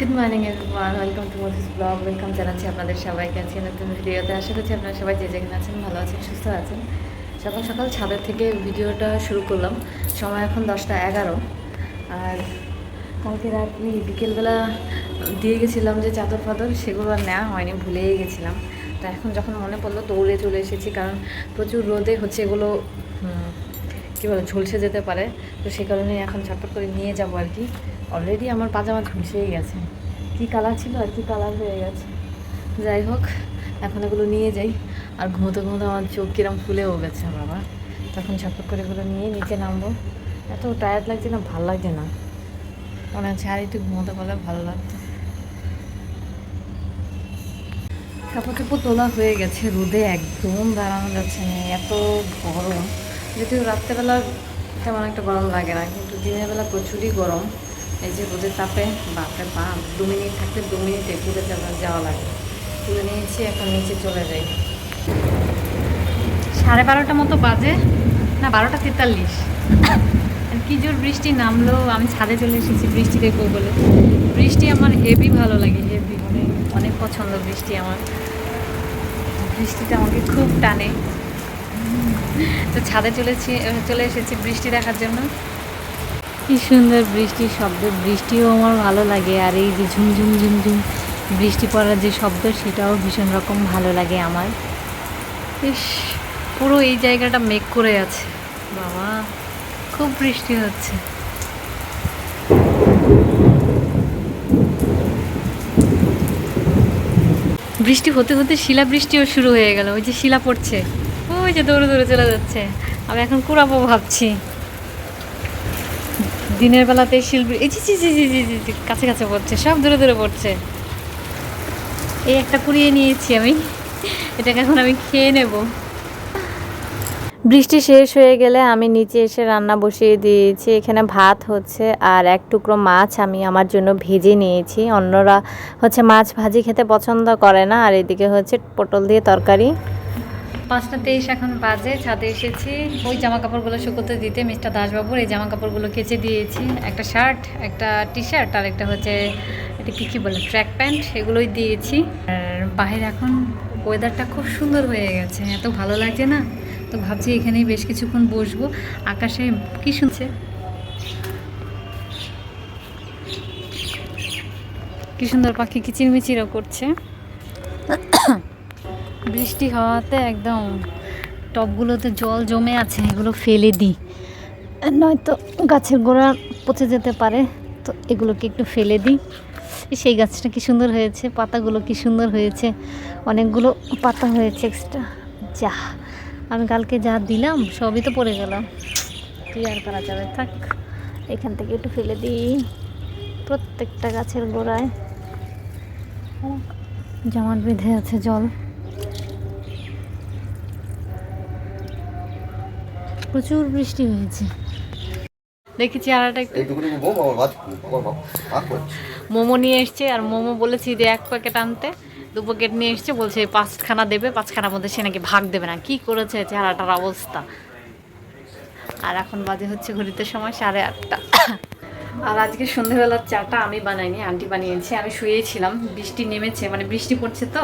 Good morning everyone welcome to Modi's blog welcome জানাচ্ছি আপনাদের সবাইকে আজকে নতুন ভিডিওতে। আশা করছি আপনারা সবাই যে যেখানে আছেন, ভালো আছেন, সুস্থ আছেন। সকাল সকাল ছাদের থেকে ভিডিওটা শুরু করলাম। সময় এখন দশটা এগারো। আর কালকে রাত্রি বিকেলবেলা দিয়ে গেছিলাম যে চাদর ফাদর, সেগুলো আর নেওয়া হয়নি, ভুলেই গেছিলাম। তো এখন যখন মনে পড়ল, দৌড়ে চলে এসেছি, কারণ প্রচুর রোদে হচ্ছে এগুলো কী বলে ঝলসে যেতে পারে, তো সে কারণে এখন ঝটপট করে নিয়ে যাব আর কি। অলরেডি আমার পাজামা ঝলসেই গেছে। কী কালার ছিল আর কি কালার হয়ে গেছে? যাই হোক, এখন এগুলো নিয়ে যাই। আর ঘুমোতে ঘুমোতে আমার চোখ কিরম ফুলেও গেছে বাবা। তখন ঝটপট করে এগুলো নিয়ে নিচে নামবো। এত টায়ার্ড লাগছে না, ভালো লাগছে না। মনে হচ্ছে আর একটু ঘুমোতে পারলে ভালো লাগতো। কাপড় টাপড় তোলা হয়ে গেছে রোদে, একদম দাঁড়ানো যাচ্ছে না, এত গরম। যদিও রাত্রেবেলা তেমন একটা গরম লাগে না, কিন্তু দিনের বেলা প্রচুরই গরম। এই যে রোদের তাপে বাপরে বাপ, দু মিনিট থাকতে দু মিনিটে ঘুরে যাওয়া যাওয়া লাগে। তুলে নিয়েছি, এখন নিচে চলে যাই। সাড়ে বারোটা মতো বাজে, না বারোটা তেতাল্লিশ। কি জোর বৃষ্টি নামলো, আমি ছাদে চলে এসেছি বৃষ্টি দেখব বলে। বৃষ্টি আমার হেভি ভালো লাগে হেভি মানে অনেক পছন্দ বৃষ্টি আমার। বৃষ্টিটা আমাকে খুব টানে। তো ছাদে চলেছি চলে এসেছি বৃষ্টি দেখার জন্য। কি সুন্দর বৃষ্টির শব্দ, বৃষ্টিও আমার ভালো লাগে। আর এই যে ঝুমঝুম ঝুমঝুম বৃষ্টি পড়ার যে শব্দ, সেটাও ভীষণ রকম ভালো লাগে আমার। ইস, পুরো এই জায়গাটা মেঘ করে আছে। বাবা, খুব বৃষ্টি হচ্ছে। বৃষ্টি হতে হতে শিলা বৃষ্টিও শুরু হয়ে গেল। ওই যে শিলা পড়ছে। ওই যে দৌড়ে দৌড়ে চলে যাচ্ছে। আমি এখন কুড়াবো ভাবছি। দিনের বেলাতে শিল বৃ- এই জি জি জি জি জি জি, কাছে কাছে পড়ছে সব দূরে দূরে পড়ছে। এই একটা কুড়িয়ে নিয়েছি আমি। এটাকে এখন আমি খেয়ে নেব। বৃষ্টি শেষ হয়ে গেলে আমি নিচে এসে রান্না বসিয়ে দিয়েছি। এখানে ভাত হচ্ছে আর এক টুকরো মাছ আমি আমার জন্য ভেজে নিয়েছি। অন্যরা হচ্ছে মাছ ভাজি খেতে পছন্দ করে না। আর এদিকে হচ্ছে পটল দিয়ে তরকারি। পাঁচটা তেইশ এখন বাজে, ছাদে এসেছি। ওই জামা কাপড়গুলো শুকোতে দিতে মিস্টার দাসবাবুর এই জামা কাপড়গুলো কেচে দিয়েছি। একটা শার্ট, একটা টি শার্ট আর একটা হচ্ছে এটা কী কী বলে, ট্র্যাক প্যান্ট, এগুলোই দিয়েছি। আর বাইরে এখন ওয়েদারটা খুব সুন্দর হয়ে গেছে, এত ভালো লাগছে না? তো ভাবছি এখানেই বেশ কিছুক্ষণ বসবো। আকাশে কী শুনছে? কী সুন্দর পাখি, কিচিরমিচিরও করছে। বৃষ্টি হওয়াতে একদম টবগুলোতে জল জমে আছে, এগুলো ফেলে দিই। নয়তো গাছের গোড়া পচে যেতে পারে, তো এগুলোকে একটু ফেলে দিই। সেই গাছটা কি সুন্দর হয়েছে, পাতাগুলো কি সুন্দর হয়েছে, অনেকগুলো পাতা হয়েছে এক্সট্রা যা, আমি কালকে যা দিলাম, সবই তো পড়ে গেলাম। কি আর করা যাবে, থাক, এখান থেকে একটু ফেলে দিই প্রত্যেকটা গাছের গোড়ায়। জমাট বেঁধে আছে জল। প্রচুর বৃষ্টি হয়েছে। দেখেছি আর একটা। মোমো নিয়ে এসছে আর মোমো বলেছি যে এক প্যাকেট আনতে। দু প্যাকেট নিয়ে এসছে বলছে পাঁচখানা দেবে পাঁচখানার মধ্যে সে নাকি ভাগ দেবে না। কি করেছে চেহারাটার অবস্থা? আর এখন বাজে হচ্ছে ঘড়িতে সময় সাড়ে আটটা। আর আজকে সন্ধেবেলার চাটা আমি বানাইনি, আন্টি বানিয়েছি। আমি শুয়েছিলাম বৃষ্টি নেমেছে মানে বৃষ্টি পড়ছে তো।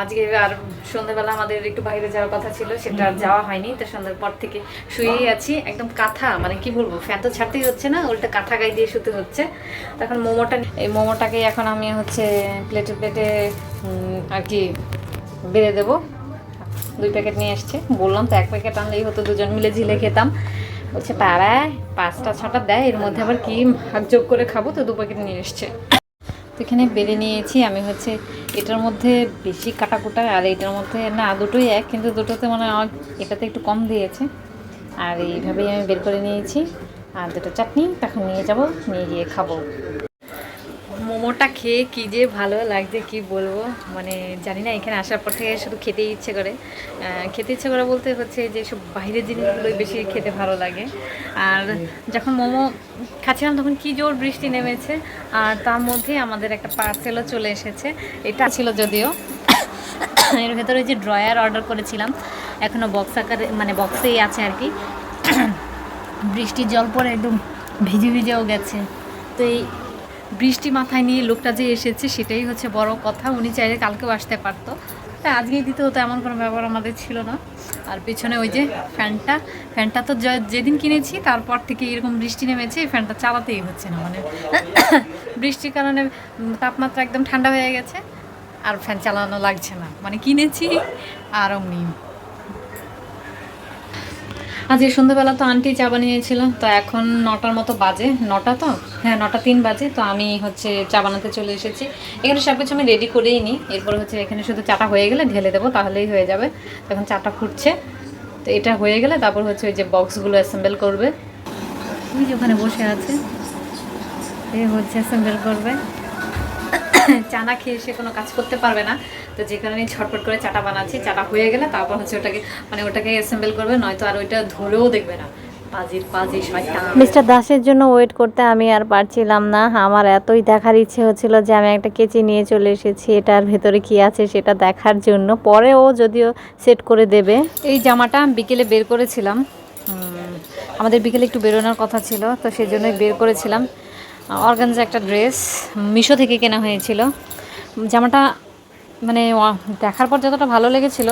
আজকে আর সন্ধেবেলা আমাদের একটু বাইরে যাওয়ার কথা ছিল, সেটা আর যাওয়া হয়নি, তো সন্ধ্যার পর থেকে শুয়েই আছি। একদম কাঁথা মানে কি বলব, ফ্যান তো ছাড়তেই হচ্ছে না, উল্টা কাঁথা গায়ে দিয়ে শুতে হচ্ছে। তখন মোমোটা এই মোমোটাকে এখন আমি হচ্ছে প্লেটে প্লেটে আর কি বেড়ে দেবো। দুই প্যাকেট নিয়ে এসছে। বললাম তো এক প্যাকেট আনলেই হতো, দুজন মিলে ঝিলে খেতাম। বলছে, পাড়ায় পাঁচটা, ছটা দেয়, এর মধ্যে আবার কি ভাগ যোগ করে খাব? তো দু প্যাকেট নিয়ে এসছে। তো এখানে বেড়ে নিয়েছি, আমি হচ্ছে এটার মধ্যে বেশি কাটাকুটা, আর এটার মধ্যে না, দুটোই এক, কিন্তু দুটোতে মানে এটাতে একটু কম দিয়েছে। আর এইভাবেই আমি বের করে নিয়েছি। আর দুটো চাটনি, তখন নিয়ে যাব, নিয়ে গিয়ে খাব। মোমোটা খেয়ে কি যে ভালো লাগছে, কি বলব? মানে জানি না, এখানে আসার পর থেকে শুধু খেতেই ইচ্ছে করে। খেতে ইচ্ছে করে বলতে হচ্ছে যে, সব বাইরের জিনিসগুলোই বেশি খেতে ভালো লাগে। আর যখন মোমো খাচ্ছিলাম, তখন কি জোর বৃষ্টি নেমেছে, আর তার মধ্যে আমাদের একটা পার্সেলও চলে এসেছে। এটা ছিল যদিও। এর ভেতরে যে ড্রয়ার অর্ডার করেছিলাম এখনও বক্স আকারে মানে বক্সেই আছে আর কি। বৃষ্টির জল পরে একদম ভিজে ভিজেও গেছে। তো এই বৃষ্টি মাথায় নিয়ে লোকটা যে এসেছে সেটাই হচ্ছে বড় কথা। উনি চাইলে কালকেও আসতে পারতো। তা আজকেই দিতে হতো এমন কোনো ব্যাপার আমাদের ছিল না। আর পেছনে ওই যে ফ্যানটা ফ্যানটা তো যেদিন কিনেছি তারপর থেকে এরকম বৃষ্টি নেমেছে, এই ফ্যানটা চালাতেই হচ্ছে না মানে। বৃষ্টির কারণে তাপমাত্রা একদম ঠান্ডা হয়ে গেছে, আর ফ্যান চালানো লাগছে না। মানে কিনেছি, আর অমনি আজকে সন্ধ্যাবেলা তো আন্টি চা বানিয়েছিল, তো এখন নটার মতো বাজে। নটা তো? হ্যাঁ নটা তিন বাজে, তো আমি হচ্ছে চা বানাতে চলে এসেছি। এখানে সব কিছু আমি রেডি করেই নিই। এরপর হচ্ছে এখানে শুধু চাটা হয়ে গেলে ঢেলে দেবো, তাহলেই হয়ে যাবে। এখন চাটা ফুটছে, তো এটা হয়ে গেলে তারপর হচ্ছে ওই যে বক্সগুলো অ্যাসেম্বল করবে। ওই যে ওখানে বসে আছে, এ হচ্ছে অ্যাসেম্বল করবে। চানা খেয়ে সে কোনো কাজ করতে পারবে না। তো যে কারণে ছটপট করে চাটা বানাচ্ছি চাটা হয়ে গেলে তারপর হচ্ছে ওটাকে মানে ওটাকে অ্যাসেম্বল করবে নয়তো আর ওইটা ধরেও দেখবে না। মিস্টার দাসের জন্য ওয়েট করতে আমি আর পারছিলাম না। আমার এতই দেখার ইচ্ছে হচ্ছিল যে আমি একটা কেচি নিয়ে চলে এসেছি। এটার ভেতরে কি আছে সেটা দেখার জন্য। পরে ও যদিও সেট করে দেবে। এই জামাটা বিকেলে বের করেছিলাম। আমাদের বিকেলে একটু বেরোনোর কথা ছিল তো সেই জন্যই বের করেছিলাম। অর্গানজা একটা ড্রেস মিশো থেকে কেনা হয়েছিল। জামাটা মানে দেখার পর যতটা ভালো লেগেছিল,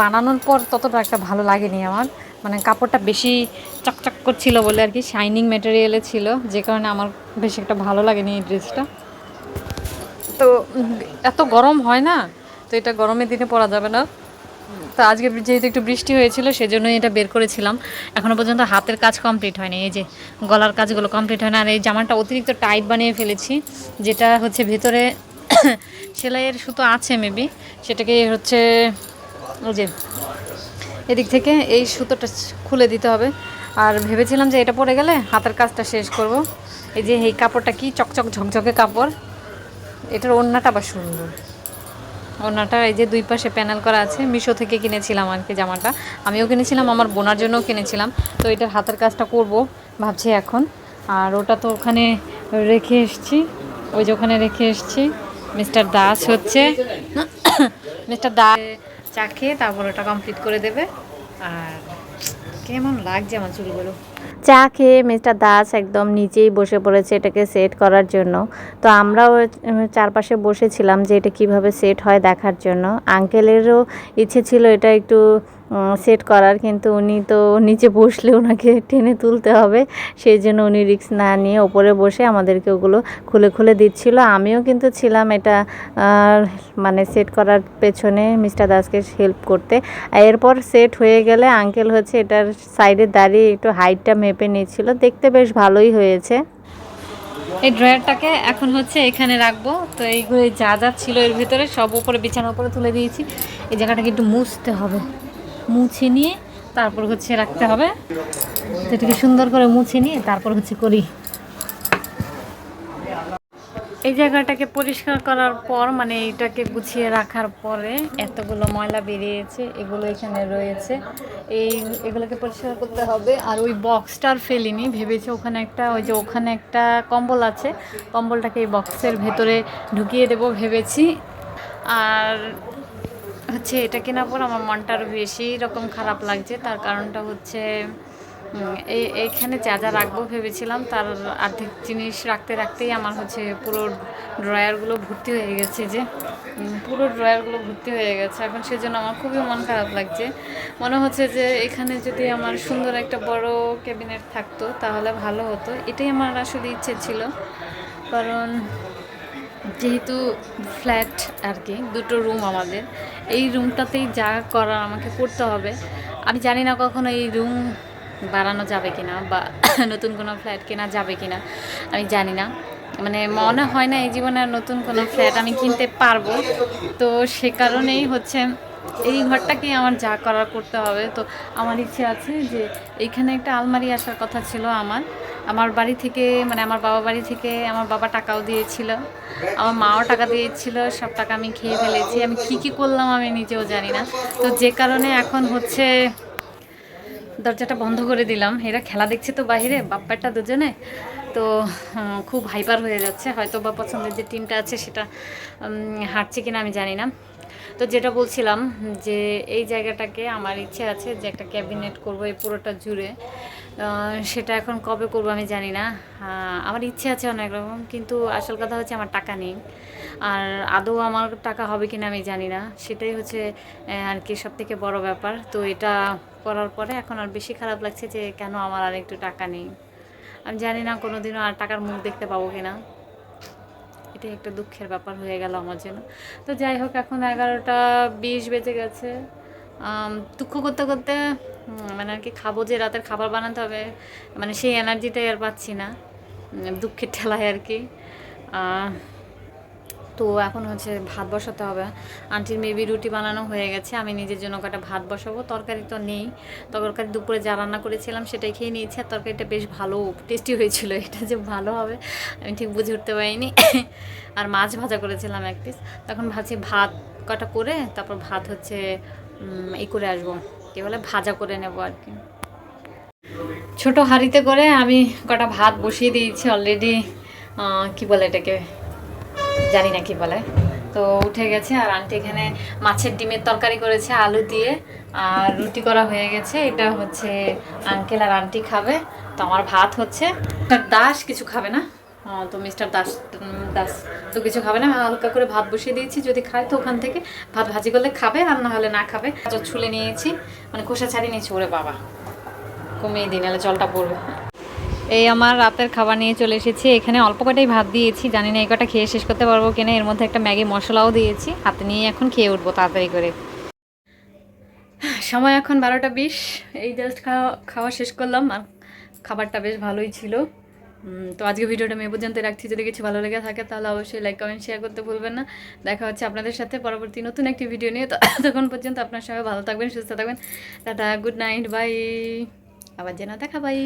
বানানোর পর ততটা একটা ভালো লাগেনি আমার। মানে কাপড়টা বেশি চকচক করছিল বলে আর কি শাইনিং ম্যাটেরিয়ালে ছিল, যে কারণে আমার বেশি একটা ভালো লাগেনি এই ড্রেসটা। তো এত গরম হয় না, তো এটা গরমের দিনে পরা যাবে না। তো আজকে যেহেতু একটু বৃষ্টি হয়েছিল, সেজন্যই এটা বের করেছিলাম। এখনও পর্যন্ত হাতের কাজ কমপ্লিট হয়নি, এই যে গলার কাজগুলো কমপ্লিট হয় না, আর এই জামাটা অতিরিক্ত টাইট বানিয়ে ফেলেছি, যেটা হচ্ছে ভিতরে সেলাইয়ের সুতো আছে মেবি সেটাকে হচ্ছে ওই যে, এদিক থেকে এই সুতোটা খুলে দিতে হবে। আর ভেবেছিলাম যে এটা পরে গেলে হাতের কাজটা শেষ করব। এই যে, এই কাপড়টা কি চকচক ঝকঝকে কাপড়। এটার ওড়নাটা আবার সুন্দর। ওড়নাটা এই যে দুই পাশে প্যানেল করা আছে। মিশো থেকে কিনেছিলাম আর কি জামাটা। আমিও কিনেছিলাম, আমার বোনার জন্যও কিনেছিলাম। তো এটার হাতের কাজটা করব, ভাবছি এখন। আর ওটা তো ওখানে রেখে এসছি। ওই যে ওখানে রেখে এসছি। মিস্টার দাস হচ্ছে। মিস্টার দাস চা খেয়ে তারপর ওটা কমপ্লিট করে দেবে। আর কেমন লাগছে আমার চুলগুলো? চা খেয়ে মিস্টার দাস একদম নিচেই বসে পড়েছে এটাকে সেট করার জন্য। তো আমরাও চারপাশে বসেছিলাম যে এটা কীভাবে সেট হয় দেখার জন্য। আঙ্কেলেরও ইচ্ছে ছিল এটা একটু সেট করার, কিন্তু উনি তো নিচে বসলে ওনাকে টেনে তুলতে হবে। সেই জন্য উনি রিস্ক না নিয়ে ওপরে বসে আমাদেরকে ওগুলো খুলে খুলে দিচ্ছিল। আমিও কিন্তু ছিলাম এটা মানে সেট করার পেছনে মিস্টার দাসকে হেল্প করতে। এরপর সেট হয়ে গেলে আঙ্কেল হচ্ছে এটার সাইডে দাঁড়িয়ে একটু হাইটটা মেপে নিচ্ছিল। দেখতে বেশ ভালোই হয়েছে। এই ড্রয়ারটাকে এখন হচ্ছে এখানে রাখব। তো এইগুলো যা যা ছিল এর ভিতরে সব উপরে, বিছানার উপরে তুলে দিয়েছি। এই জায়গাটাকে একটু মুছতে হবে। মুছে নিয়ে তারপর হচ্ছে রাখতে হবে। এটাকে সুন্দর করে মুছে নিয়ে তারপর হচ্ছে করি। এই জায়গাটাকে পরিষ্কার করার পর মানে এটাকে গুছিয়ে রাখার পরে এতগুলো ময়লা বেরিয়েছে, এগুলো এখানে রয়েছে। এই এগুলোকে পরিষ্কার করতে হবে। আর ওই বক্সটার ফেলিনি, ভেবেছি ওখানে একটা, ওই যে ওখানে একটা কম্বল আছে, কম্বলটাকে এই বক্সের ভেতরে ঢুকিয়ে দেবো ভেবেছি। আর হচ্ছে এটা কেনার পর আমার মনটা আরও বেশি রকম খারাপ লাগছে। তার কারণটা হচ্ছে এই এইখানে যা যা রাখব ভেবেছিলাম, তার আর্ধেক জিনিস রাখতে রাখতেই আমার হচ্ছে পুরো ড্রয়ারগুলো ভর্তি হয়ে গেছে যে পুরো ড্রয়ারগুলো ভর্তি হয়ে গেছে। এখন সেজন্য আমার খুবই মন খারাপ লাগছে। মনে হচ্ছে যে এখানে যদি আমার সুন্দর একটা বড় ক্যাবিনেট থাকতো, তাহলে ভালো হতো। এটাই আমার আসলে ইচ্ছে ছিল। কারণ যেহেতু ফ্ল্যাট আর কি, দুটো রুম আমাদের। এই রুমটাতেই যা করার আমাকে করতে হবে। আমি জানি না কখনো এই রুম বাড়ানো যাবে কি না বা নতুন কোনো ফ্ল্যাট কেনা যাবে কিনা, আমি জানি না। মানে মনে হয় না এই জীবনে আর নতুন কোনো ফ্ল্যাট আমি কিনতে পারব। তো সে কারণেই হচ্ছে এই ঘরটাকেই আমার যা করার করতে হবে। তো আমার ইচ্ছে আছে যে এইখানে একটা আলমারি আসার কথা ছিল আমার। আমার বাড়ি থেকে মানে আমার বাবা বাড়ি থেকে আমার বাবা টাকাও দিয়েছিল, আমার মাও টাকা দিয়েছিল, সব টাকা আমি খেয়ে ফেলেছি। আমি কী কী করলাম আমি নিজেও জানি না। তো যে কারণে এখন হচ্ছে দরজাটা বন্ধ করে দিলাম। এরা খেলা দেখছে তো বাইরে, বাপ্পারটা দুজনে। তো খুব হাইপার হয়ে যাচ্ছে। হয়তো বা পছন্দের যে টিমটা আছে সেটা হারছে কিনা আমি জানি না। তো যেটা বলছিলাম যে এই জায়গাটাকে আমার ইচ্ছে আছে যে একটা ক্যাবিনেট করব এই পুরোটা জুড়ে। সেটা এখন কবে করব আমি জানি না। আমার ইচ্ছে আছে অনেক রকম, কিন্তু আসল কথা হচ্ছে আমার টাকা নেই। আর আদৌ আমার টাকা হবে কিনা আমি জানি না। সেটাই হচ্ছে আর কি সব থেকে বড় ব্যাপার। তো এটা করার পরে এখন আর বেশি খারাপ লাগছে যে কেন আমার আর একটু টাকা নেই। আমি জানি না কোনো দিনও আর টাকার মুখ দেখতে পাবো কিনা। এটাই একটা দুঃখের ব্যাপার হয়ে গেল আমার জন্য। তো যাই হোক, এখন এগারোটা বিশ বেজে গেছে। দুঃখ করতে করতে মানে আর কি খাব যে রাতের খাবার বানাতে হবে মানে সেই এনার্জিটাই আর পাচ্ছি না দুঃখের ঠেলায় আর কি। তো এখন হচ্ছে ভাত বসাতে হবে। আন্টির মেবি রুটি বানানো হয়ে গেছে, আমি নিজের জন্য কটা ভাত বসাবো, তরকারি তো নেই। তরকারি দুপুরে যা রান্না করেছিলাম সেটাই খেয়ে নিয়েছি, আর তরকারিটা বেশ ভালো টেস্টি হয়েছিল, এটা যে ভালো হবে আমি ঠিক বুঝে উঠতে পারিনি। আর মাছ ভাজা করেছিলাম এক পিস তখন ভাবছি ভাত কটা করে, তারপর ভাত হচ্ছে এই করে আসব। কি বলে, ভাজা করে নেব আর কি। ছোট হাঁড়িতে করে আমি কটা ভাত বসিয়ে দিয়েছি অলরেডি কি বলে এটাকে? জানি না কি বলে। তো উঠে গেছে আর আন্টি এখানে মাছের ডিমের তরকারি করেছে, আলু দিয়ে, আর রুটি করা হয়ে গেছে। এটা হচ্ছে আঙ্কেল আর আন্টি খাবে। তো আমার ভাত হচ্ছে। দাস কিছু খাবে না। তো মিস্টার দাস দাস তো কিছু খাবে না হালকা করে ভাত বসিয়ে দিয়েছি, যদি খায় তো ওখান থেকে ভাত ভাজি করলে খাবে, আর না হলে না খাবে। ছুলে নিয়েছি মানে খোসা ছাড়িয়ে নিয়েছি, ওরে বাবা। কমিয়ে দিন নাহলে জলটা পড়বে। এই আমার রাতের খাবার নিয়ে চলে এসেছি, এখানে অল্প কটাই ভাত দিয়েছি, জানি না এই কটা খেয়ে শেষ করতে পারব কিনা, এর মধ্যে একটা ম্যাগি মশলাও দিয়েছি, হাতে নিয়ে এখন খেয়ে উঠবো তাড়াতাড়ি করে। সময় এখন বারোটা বিশ, এই জাস্ট খাওয়া খাওয়া শেষ করলাম, আর খাবারটা বেশ ভালোই ছিল। তো আজকে ভিডিওটা আমি এ পর্যন্ত রাখছি। যদি কিছু ভালো লেগে থাকে, তাহলে অবশ্যই লাইক কমেন্ট শেয়ার করতে ভুলবেন না। দেখা হচ্ছে আপনাদের সাথে পরবর্তী নতুন একটি ভিডিও নিয়ে। তো তখন পর্যন্ত আপনার সবাই ভালো থাকবেন, সুস্থ থাকবেন। টাটা গুড নাইট বাই আবার যেন দেখা বাই